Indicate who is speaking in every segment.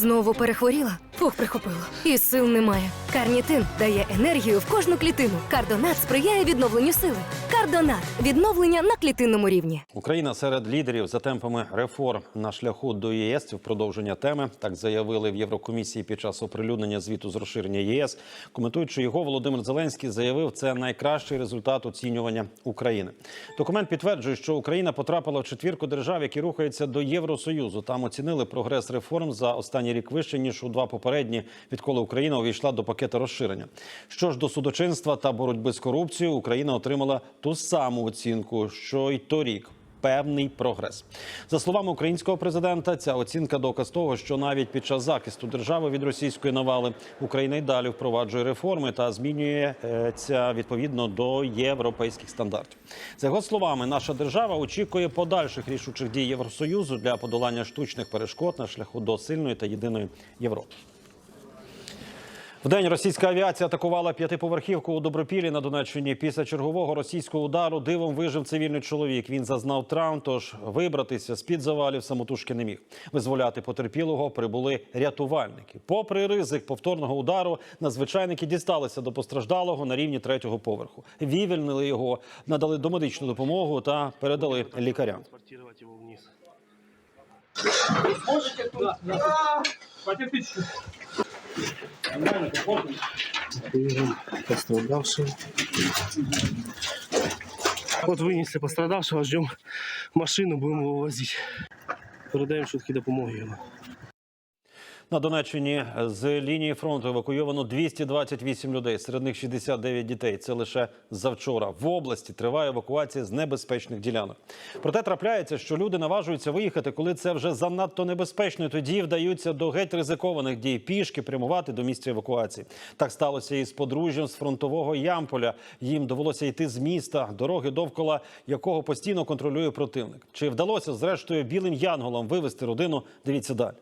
Speaker 1: Знову перехворіла? Фух, прихопило. І сил немає. Карнітин дає енергію в кожну клітину. Кардонат сприяє відновленню сили. Кардонат відновлення на клітинному рівні.
Speaker 2: Україна серед лідерів за темпами реформ на шляху до ЄС в продовження теми. Так заявили в Єврокомісії під час оприлюднення звіту з розширення ЄС. Коментуючи його, Володимир Зеленський заявив, це найкращий результат оцінювання України. Документ підтверджує, що Україна потрапила в четвірку держав, які рухаються до Євросоюзу. Там оцінили прогрес реформ за останній рік вище ніж у два попередні, відколи Україна увійшла до пакету розширення. Що ж до судочинства та боротьби з корупцією, Україна отримала ту саму оцінку, що й торік. Певний прогрес за словами українського президента. Ця оцінка доказ того, що навіть під час захисту держави від російської навали Україна й далі впроваджує реформи та змінюється відповідно до європейських стандартів. За його словами, наша держава очікує подальших рішучих дій Євросоюзу для подолання штучних перешкод на шляху до сильної та єдиної Європи. Вдень російська авіація атакувала п'ятиповерхівку у Добропілі на Донеччині. Після чергового російського удару дивом вижив цивільний чоловік. Він зазнав травм, тож вибратися з під завалів самотужки не міг. Визволяти потерпілого прибули рятувальники. Попри ризик повторного удару, надзвичайники дісталися до постраждалого на рівні третього поверху. Вівільнили його, надали домедичну допомогу та передали лікарям.
Speaker 3: транспортировать его. Вывезем пострадавшего. Вот вынесли пострадавшего, ждем машину, будем его возить. Передаємо швидкі допомоги йому.
Speaker 2: На Донеччині з лінії фронту евакуйовано 228 людей, серед них 69 дітей. Це лише завчора. В області триває евакуація з небезпечних ділянок. Проте трапляється, що люди наважуються виїхати, коли це вже занадто небезпечно. і Тоді вдаються до геть ризикованих дій пішки прямувати до місця евакуації. Так сталося і з подружжям з фронтового Ямполя. Їм довелося йти з міста, дороги довкола якого постійно контролює противник. Чи вдалося зрештою білим янголам вивести родину? Дивіться далі.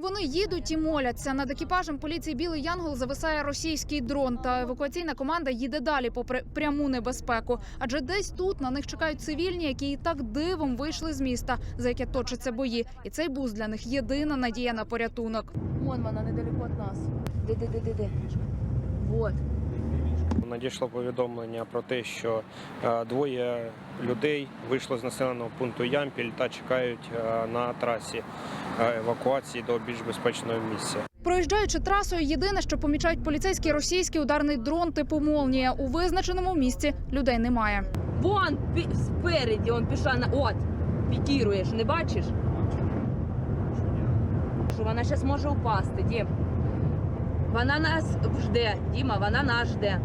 Speaker 4: Вони їдуть і моляться. Над екіпажем поліції Білий Янгол зависає російський дрон. Та евакуаційна команда їде далі, попри пряму небезпеку. Адже десь тут на них чекають цивільні, які і так дивом вийшли з міста, за яке точаться бої. І цей бус для них єдина надія на порятунок.
Speaker 5: Вон вона недалеко від нас. Де, де, де, де, де? Вот.
Speaker 6: Надійшло повідомлення про те, що е, двоє людей вийшло з населеного пункту Ямпіль та чекають е, на трасі е, евакуації до більш безпечного місця.
Speaker 4: Проїжджаючи трасою, єдине, що помічають поліцейський російський ударний дрон типу «Молнія». У визначеному місці людей немає.
Speaker 5: Вон спереді, он пішла на. От! Пікіруєш, не бачиш? Що вона зараз може упасти, Дім. Вона нас жде, Діма, вона нас жде.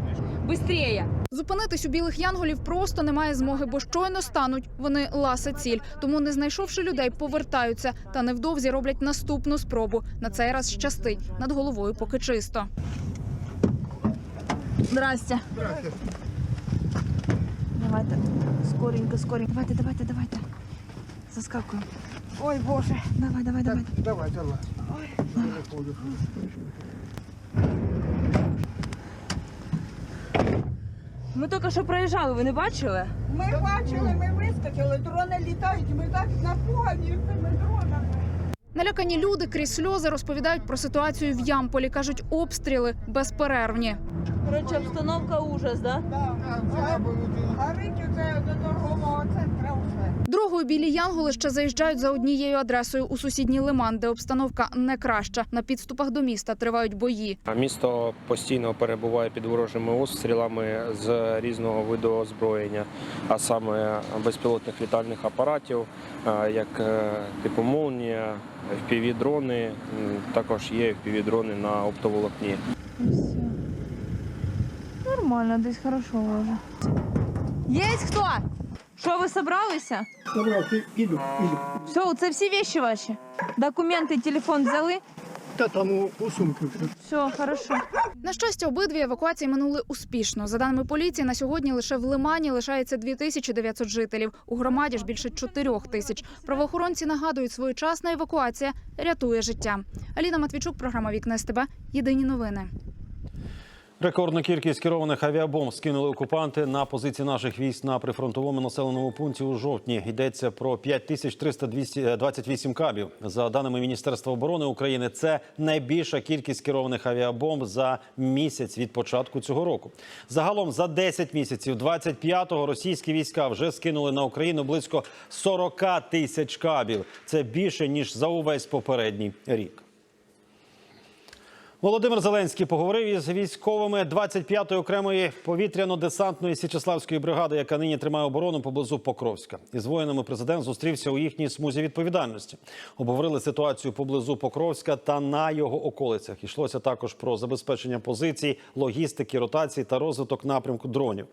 Speaker 5: Бистріє!
Speaker 4: Зупинитись у білих янголів просто немає змоги, бо щойно стануть. Вони ласа ціль. Тому, не знайшовши людей, повертаються та невдовзі роблять наступну спробу. На цей раз щастить над головою, поки чисто.
Speaker 5: Здрасте. Давайте, скоренько, скоренько. Давайте, давайте, давайте. Заскакуємо. Ой, Боже. Давай, давай, давай.
Speaker 7: Давай, давай.
Speaker 5: Ми тільки що проїжджали, ви не бачили?
Speaker 8: Ми бачили, ми вискочили, дрони літають, ми так напугані цими дронами.
Speaker 4: Налякані люди крізь сльози розповідають про ситуацію в Ямполі. кажуть, обстріли безперервні.
Speaker 5: Коротше, обстановка ужас, да?
Speaker 8: Так, горить оце до торгового центру вже.
Speaker 4: Другою білі янголи ще заїжджають за однією адресою у сусідній лиман, де обстановка не краща. На підступах до міста тривають бої.
Speaker 6: А місто постійно перебуває під ворожими обстрілами з різного виду озброєння, а саме безпілотних літальних апаратів, е, як е, типу молнія, FPV-дрони, також є FPV-дрони на оптоволокні.
Speaker 5: Нормально, десь хорошо вже. Є хто? Що ви собралися?
Speaker 7: Іду, іду.
Speaker 5: Все, це всі вещи ваші. Документи, телефон взяли.
Speaker 7: Та там у.
Speaker 5: Все, хорошо.
Speaker 4: На щастя, обидві евакуації минули успішно. За даними поліції, на сьогодні лише в Лимані лишається 2900 жителів. У громаді ж більше 4 тисяч. Правоохоронці нагадують, своєчасна евакуація рятує життя. Аліна Матвійчук, програма Вікна СТБ. Єдині новини.
Speaker 2: Рекордну кількість керованих авіабомб скинули окупанти на позиції наших військ на прифронтовому населеному пункті у жовтні. Йдеться про 5328 кабів. За даними Міністерства оборони України, це найбільша кількість керованих авіабомб за місяць від початку цього року. Загалом за 10 місяців 25-го російські війська вже скинули на Україну близько 40 тисяч кабів. Це більше ніж за увесь попередній рік. Володимир Зеленський поговорив із військовими 25-ї окремої повітряно-десантної Січеславської бригади, яка нині тримає оборону поблизу Покровська. Із воїнами президент зустрівся у їхній смузі відповідальності. Обговорили ситуацію поблизу Покровська та на його околицях. Йшлося також про забезпечення позицій, логістики, ротації та розвиток напрямку дронів.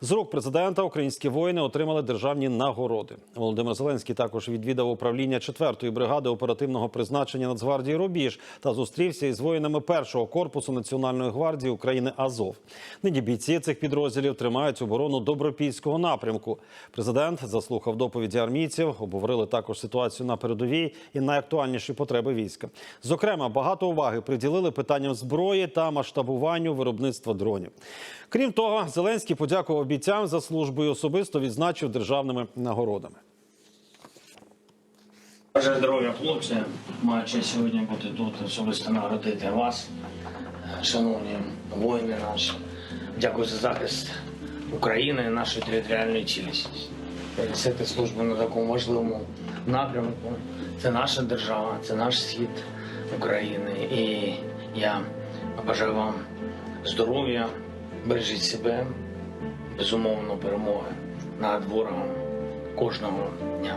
Speaker 2: З рук президента українські воїни отримали державні нагороди. Володимир Зеленський також відвідав управління 4-ї бригади оперативного призначення Нацгвардії Рубіж та зустрівся із воїнами першого корпусу Національної гвардії України Азов. Нині бійці цих підрозділів тримають оборону добропільського напрямку. Президент заслухав доповіді армійців, обговорили також ситуацію на передовій і найактуальніші потреби війська. Зокрема, багато уваги приділили питанням зброї та масштабуванню виробництва дронів. Крім того, Зеленський подякував бійцям за службу і особисто відзначив державними нагородами.
Speaker 9: Бажаю здоров'я, хлопці. Маю честь сьогодні бути тут, особисто наградити вас, е, шановні воїни наші. Дякую за захист України, нашої територіальної цілісності. Несете службу на такому важливому напрямку. Це наша держава, це наш світ України. І я бажаю вам здоров'я, бережіть себе, безумовно, перемоги над ворогом кожного дня.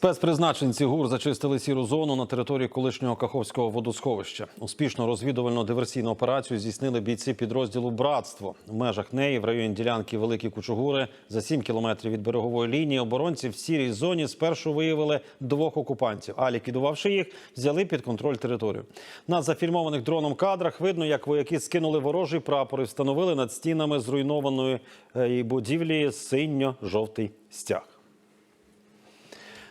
Speaker 2: Спецпризначенці ГУР зачистили сіру зону на території колишнього Каховського водосховища. Успішно розвідувально диверсійну операцію здійснили бійці підрозділу Братство в межах неї в районі ділянки Великі Кучугури за 7 кілометрів від берегової лінії. Оборонці в сірій зоні спершу виявили двох окупантів, а ліквідувавши їх, взяли під контроль територію. На зафільмованих дроном кадрах видно, як вояки скинули ворожий прапор і встановили над стінами зруйнованої е, будівлі синьо-жовтий стяг.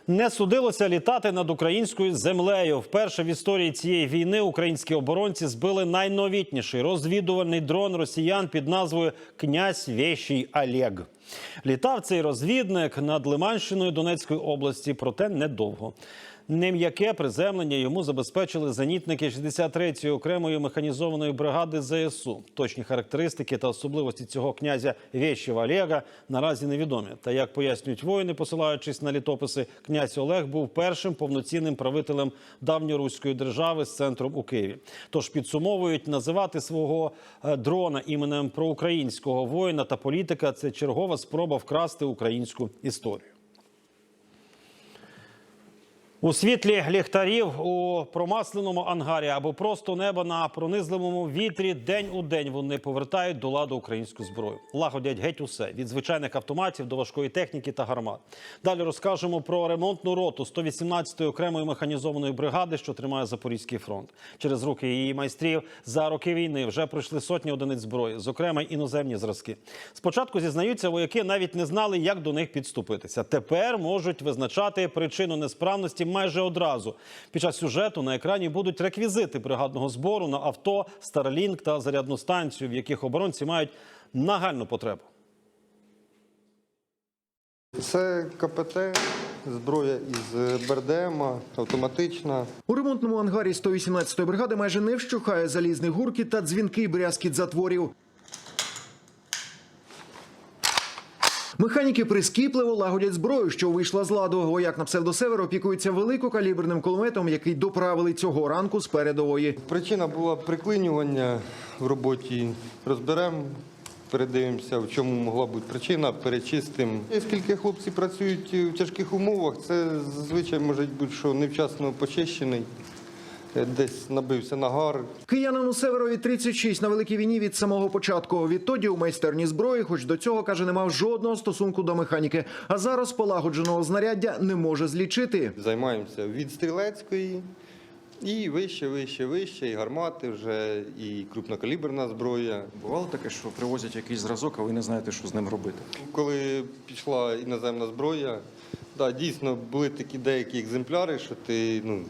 Speaker 2: Не судилося літати над українською землею. Вперше в історії цієї війни українські оборонці збили найновітніший розвідувальний дрон росіян під назвою Князь Вєщий Олег. Літав цей розвідник над Лиманщиною Донецької області, проте недовго. Нем'яке приземлення йому забезпечили зенітники 63-ї окремої механізованої бригади ЗСУ. Точні характеристики та особливості цього князя Вєщева Олега наразі невідомі. Та як пояснюють воїни, посилаючись на літописи, князь Олег був першим повноцінним правителем давньоруської держави з центром у Києві. Тож підсумовують називати свого е, дрона іменем проукраїнського воїна та політика. Це чергова спроба вкрасти українську історію. У світлі ліхтарів у промасленому ангарі або просто неба на пронизливому вітрі день у день вони повертають до ладу українську зброю. Лагодять геть усе від звичайних автоматів до важкої техніки та гармат. Далі розкажемо про ремонтну роту 118-ї окремої механізованої бригади, що тримає Запорізький фронт. Через руки її майстрів за роки війни вже пройшли сотні одиниць зброї, зокрема іноземні зразки. Спочатку зізнаються, вояки навіть не знали, як до них підступитися. Тепер можуть визначати причину несправності майже одразу. Під час сюжету на екрані будуть реквізити бригадного збору на авто, Starlink та зарядну станцію, в яких оборонці мають нагальну потребу.
Speaker 10: Це КПТ, зброя із БРДМ, автоматична.
Speaker 11: У ремонтному ангарі 118-ї бригади майже не вщухає залізний гуркіт та дзвінкий брязкіт затворів. Механіки прискіпливо лагодять зброю, що вийшла з ладу. Вояк на псевдосевер опікується великокаліберним кулеметом, який доправили цього ранку з передової.
Speaker 10: Причина була приклинювання в роботі. Розберемо, передивимося, в чому могла бути причина, перечистимо. Оскільки хлопці працюють в тяжких умовах, це зазвичай може бути, що невчасно почищений, десь набився нагар,
Speaker 11: Киянину Северові 36 на великій війні від самого початку. Відтоді у майстерні зброї, хоч до цього каже, не мав жодного стосунку до механіки. А зараз полагодженого знаряддя не може злічити.
Speaker 10: займаємося від стрілецької. І вище, вище, вище, і гармати вже, і крупнокаліберна зброя.
Speaker 12: Бувало таке, що привозять якийсь зразок, а ви не знаєте, що з ним робити.
Speaker 10: Коли пішла іноземна зброя, Да, дійсно, були такі деякі екземпляри, що ти ну,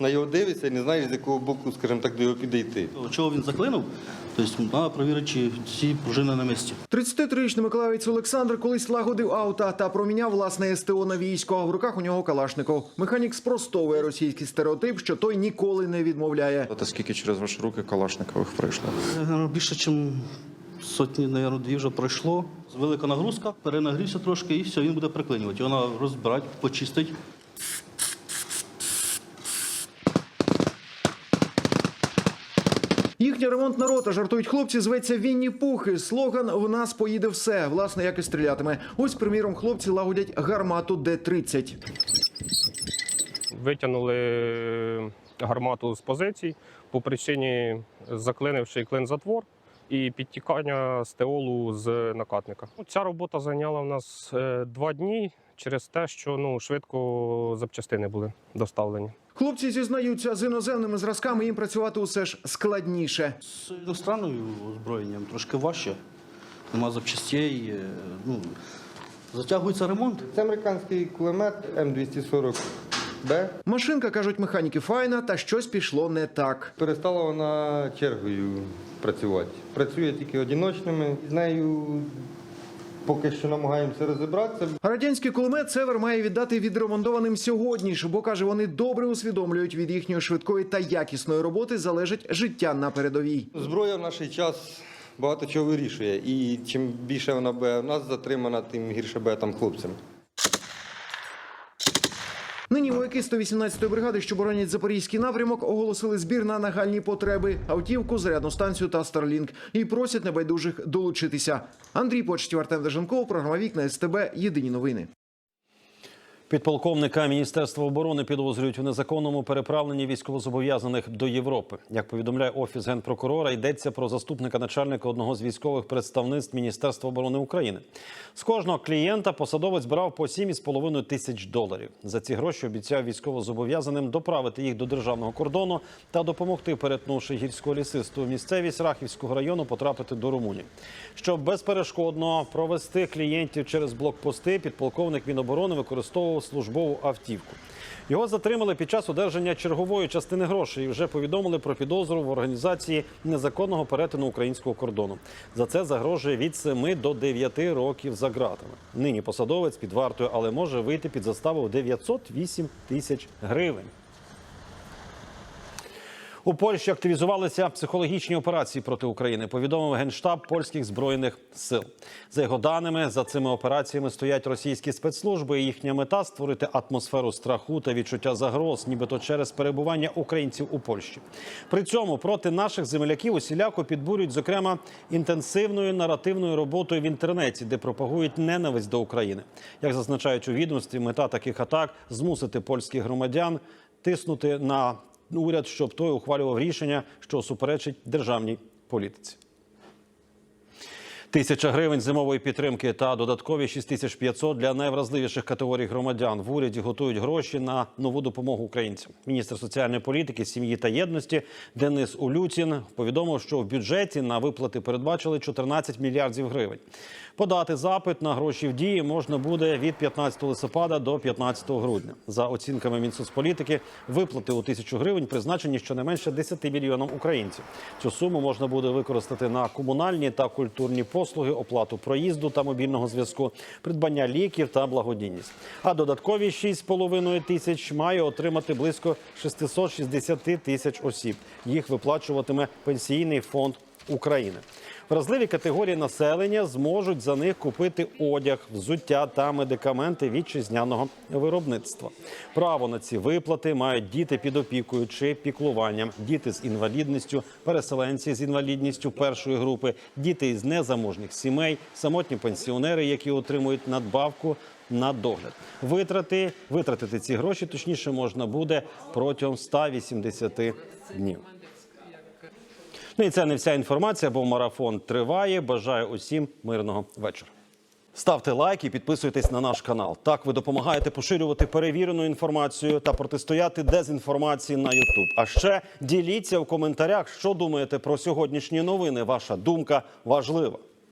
Speaker 10: на його дивишся і не знаєш, з якого боку, скажімо так, до його підійти.
Speaker 12: Чого він заклинив? Тобто треба перевірити, чи всі пружини на місці.
Speaker 11: 33-річний миколаївець Олександр колись лагодив авто та проміняв власне СТО на військо. В руках у нього Калашников. Механік спростовує російський стереотип, що той ніколи не відмовляє.
Speaker 13: Та скільки через ваші руки Калашникових пройшло?
Speaker 12: Е, Більше, ніж сотні, мабуть, дві вже пройшло. Велика нагрузка, перенагрівся трошки і все, він буде приклинювати. Треба розбирати, почистити.
Speaker 11: Їхня ремонтна рота, жартують хлопці, зветься Вінні Пухи. Слоган В нас поїде все. Власне, як і стрілятиме. Ось, приміром, хлопці лагодять гармату Д-30.
Speaker 6: Витягнули гармату з позицій по причині заклинивши клин затвор і підтікання стеолу з накатника. Ну, Ця робота зайняла в нас е, два дні через те, що ну, швидко запчастини були доставлені.
Speaker 11: Хлопці зізнаються, з іноземними зразками їм працювати усе ж складніше.
Speaker 12: З іностранною озброєнням трошки важче. Нема запчастей. е, Ну, затягується ремонт.
Speaker 10: Це американський кулемет М240Б.
Speaker 11: Машинка, кажуть механіки, файна, та щось пішло не так.
Speaker 10: Перестала вона чергою працювати. Працює тільки одиночними. З нею поки що намагаємося розібратися.
Speaker 11: Радянський кулемет Север має віддати відремонтованим сьогодні, ж, бо каже, вони добре усвідомлюють від їхньої швидкої та якісної роботи залежить життя на передовій.
Speaker 10: Зброя в наш час багато чого вирішує. І чим більше вона буде в нас затримана, тим гірше буде там хлопцям.
Speaker 11: Нині вояки 118-ї бригади, що боронять запорізький напрямок, оголосили збір на нагальні потреби: автівку, зарядну станцію та Старлінк. І просять небайдужих долучитися. Андрій Почтів, Артем Деженков, програма Вікна СТБ. Єдині новини.
Speaker 2: Підполковника Міністерства оборони підозрюють у незаконному переправленні військовозобов'язаних до Європи. Як повідомляє офіс генпрокурора, йдеться про заступника начальника одного з військових представництв Міністерства оборони України. З кожного клієнта посадовець брав по 7,5 тисяч доларів. За ці гроші обіцяв військовозобов'язаним доправити їх до державного кордону та допомогти, перетнувши гірсько-лісисту місцевість Рахівського району, потрапити до Румунії. Щоб безперешкодно провести клієнтів через блокпости, підполковник Міноборони використовував службову автівку. Його затримали під час одержання чергової частини грошей і вже повідомили про підозру в організації незаконного перетину українського кордону. За це загрожує від 7 до 9 років за ґратами. Нині посадовець під вартою, але може вийти під заставу в 908 тисяч гривень. У Польщі активізувалися психологічні операції проти України. Повідомив генштаб польських збройних сил. За його даними, за цими операціями стоять російські спецслужби. і Їхня мета створити атмосферу страху та відчуття загроз, нібито через перебування українців у Польщі. При цьому проти наших земляків усіляко підбурюють, зокрема, інтенсивною наративною роботою в інтернеті, де пропагують ненависть до України. Як зазначають у відомстві, мета таких атак змусити польських громадян тиснути на уряд, щоб той ухвалював рішення, що суперечить державній політиці. Тисяча гривень зимової підтримки та додаткові 6500 для найвразливіших категорій громадян. В уряді готують гроші на нову допомогу українцям. Міністр соціальної політики, сім'ї та єдності Денис Улюцін повідомив, що в бюджеті на виплати передбачили 14 мільярдів гривень. Подати запит на гроші в дії можна буде від 15 листопада до 15 грудня. За оцінками Мінсоцполітики, виплати у тисячу гривень призначені щонайменше 10 мільйонам українців. Цю суму можна буде використати на комунальні та культурні послуги, оплату проїзду та мобільного зв'язку, придбання ліків та благодійність. А додаткові 6,5 тисяч має отримати близько 660 тисяч осіб. Їх виплачуватиме пенсійний фонд України. Вразливі категорії населення зможуть за них купити одяг, взуття та медикаменти вітчизняного виробництва. Право на ці виплати мають діти під опікою чи піклуванням, діти з інвалідністю, переселенці з інвалідністю першої групи, діти із незаможних сімей, самотні пенсіонери, які отримують надбавку на догляд. Витрати витратити ці гроші точніше можна буде протягом 180 днів. Ну і це не вся інформація, бо марафон триває. Бажаю усім мирного вечора. Ставте лайк і підписуйтесь на наш канал. Так ви допомагаєте поширювати перевірену інформацію та протистояти дезінформації на YouTube. А ще діліться в коментарях, що думаєте про сьогоднішні новини. Ваша думка важлива.